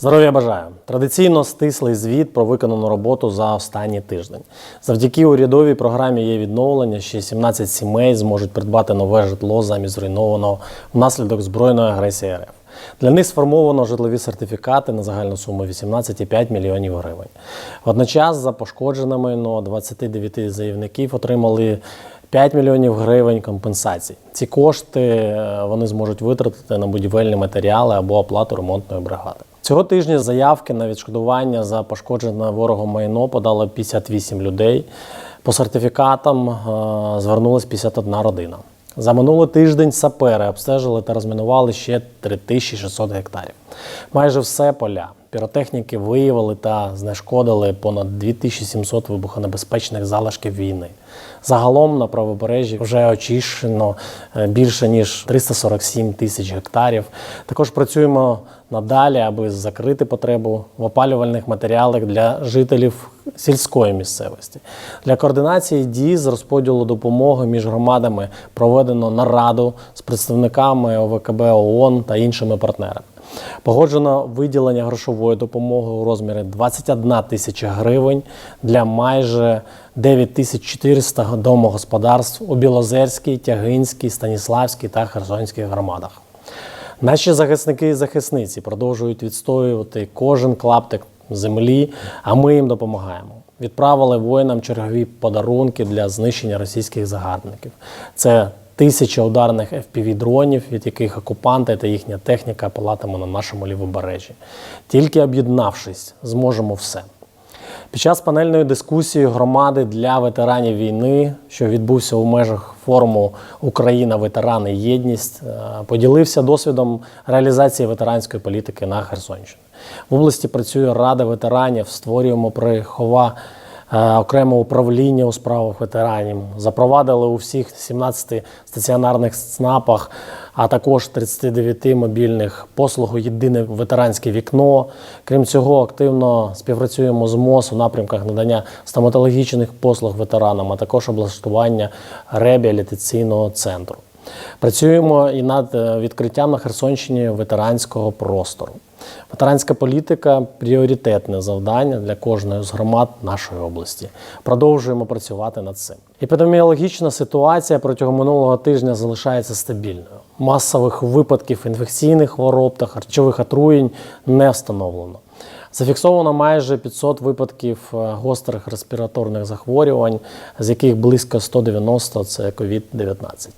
Здоров'я бажаю! Традиційно стислий звіт про виконану роботу за останній тиждень. Завдяки урядовій програмі є відновлення. Ще 17 сімей зможуть придбати нове житло замість зруйнованого внаслідок збройної агресії РФ. Для них сформовано житлові сертифікати на загальну суму 18,5 мільйонів гривень. Водночас за пошкоджене майно 29 заявників отримали 5 мільйонів гривень компенсацій. Ці кошти е, вони зможуть витратити на будівельні матеріали або оплату ремонтної бригади. Цього тижня заявки на відшкодування за пошкоджене ворогом майно подало 58 людей. По сертифікатам е, звернулась 51 родина. За минулий тиждень сапери обстежили та розмінували ще 3600 гектарів. Майже все поля. Піротехніки виявили та знешкодили понад 2700 вибухонебезпечних залишків війни. Загалом на правобережжі вже очищено е, більше ніж 347 тисяч гектарів. Також працюємо надалі, аби закрити потребу в опалювальних матеріалах для жителів сільської місцевості. Для координації дій з розподілу допомоги між громадами проведено нараду з представниками ОВКБ ООН та іншими партнерами. Погоджено виділення грошової допомоги у розмірі 21 тисяча гривень для майже 9400 домогосподарств у Білозерській, Тягинській, Станіславській та Херсонській громадах. Наші захисники і захисниці продовжують відстоювати кожен клаптик землі, а ми їм допомагаємо. Відправили воїнам чергові подарунки для знищення російських загарбників. Це тисяча ударних fpv дронів, від яких окупанти та їхня техніка палатиме на нашому лівобережжі. Тільки об'єднавшись, зможемо все. Під час панельної дискусії громади для ветеранів війни, що відбувся у межах форуму Україна, ветерани, єдність, е, поділився досвідом реалізації ветеранської політики на Херсонщині. В області працює Рада ветеранів, створюємо прихова е, окреме управління у справах ветеранів. Запровадили у всіх 17 стаціонарних ЦНАПах, а також 39 мобільних послугу Єдине ветеранське вікно. Крім цього, активно співпрацюємо з МОЗ у напрямках надання стоматологічних послуг ветеранам, а також облаштування реабілітаційного центру. Працюємо і над е, відкриттям на Херсонщині ветеранського простору. Ветеранська політика пріоритетне завдання для кожної з громад нашої області. Продовжуємо працювати над цим. Епідеміологічна ситуація протягом минулого тижня залишається стабільною. Масових випадків інфекційних хвороб та харчових отруєнь не встановлено. Зафіксовано майже 500 випадків е, гострих респіраторних захворювань, з яких близько 190 – це COVID-19.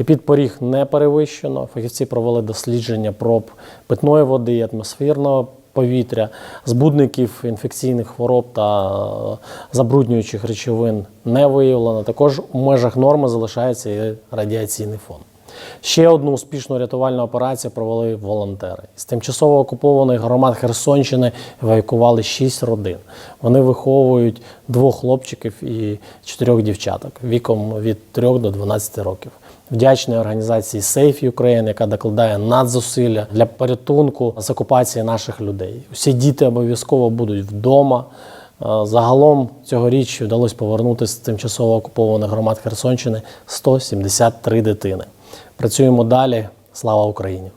Епідпоріг не перевищено. Фахівці провели дослідження проб питної води і атмосферного повітря, збудників інфекційних хвороб та е, забруднюючих речовин не виявлено. Також у межах норми залишається і радіаційний фон. Ще одну успішну рятувальну операцію провели волонтери. З тимчасово окупованих громад Херсонщини евакуювали шість родин. Вони виховують двох хлопчиків і чотирьох дівчаток віком від 3 до 12 років. Вдячний організації Safe Ukraine, яка докладає надзусилля для порятунку з окупації наших людей. Усі діти обов'язково будуть вдома. Е, Загалом цьогоріч вдалося повернути з тимчасово окупованих громад Херсонщини 173 дитини. Працюємо далі. Слава Україні!